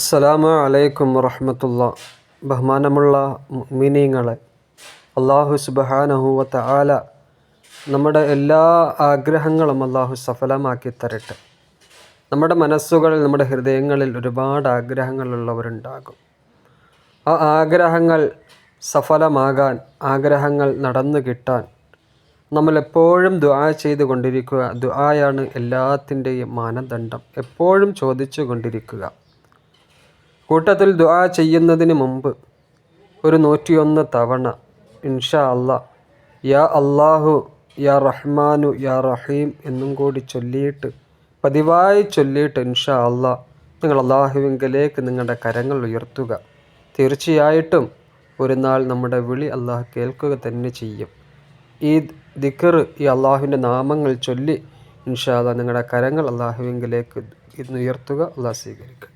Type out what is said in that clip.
അസ്സലാമു അലൈക്കും വറഹമത്തുള്ള ബഹുമാനമുള്ള മീനിങ്ങളെ അള്ളാഹു സുബഹാനഹുവത്ത ആല നമ്മുടെ എല്ലാ ആഗ്രഹങ്ങളും അള്ളാഹു സഫലമാക്കി തരട്ടെ. നമ്മുടെ മനസ്സുകളിൽ നമ്മുടെ ഹൃദയങ്ങളിൽ ഒരുപാട് ആഗ്രഹങ്ങളുള്ളവരുണ്ടാകും ആ ആഗ്രഹങ്ങൾ സഫലമാകാൻ ആഗ്രഹങ്ങൾ നടന്നു കിട്ടാൻ നമ്മളെപ്പോഴും ദുആ ചെയ്തു കൊണ്ടിരിക്കുക ദുആയാണ് എല്ലാത്തിന്റെയും മാനദണ്ഡം. എപ്പോഴും ചോദിച്ചു കൊണ്ടിരിക്കുക. കൂട്ടത്തിൽ ദുആ ചെയ്യുന്നതിന് മുമ്പ് ഒരു നൂറ്റിയൊന്ന് തവണ ഇൻഷാ അല്ലാ യാ അള്ളാഹു യാ റഹ്മാനു യാ റഹീം എന്നും കൂടി ചൊല്ലിയിട്ട് പതിവായി ചൊല്ലിയിട്ട് ഇൻഷാ അല്ലാ നിങ്ങൾ അള്ളാഹുവിങ്കലേക്ക് നിങ്ങളുടെ കരങ്ങൾ ഉയർത്തുക. തീർച്ചയായിട്ടും ഒരു നാൾ നമ്മുടെ വിളി അള്ളാഹു കേൾക്കുക തന്നെ ചെയ്യും. ഈ ദിക്കർ ഈ അള്ളാഹുവിന്റെ നാമങ്ങൾ ചൊല്ലി ഇൻഷാ അല്ലാ നിങ്ങളുടെ കരങ്ങൾ അള്ളാഹുവിങ്കിലേക്ക് ഇന്ന് ഉയർത്തുക അള്ളാഹ് സ്വീകരിക്കട്ടെ.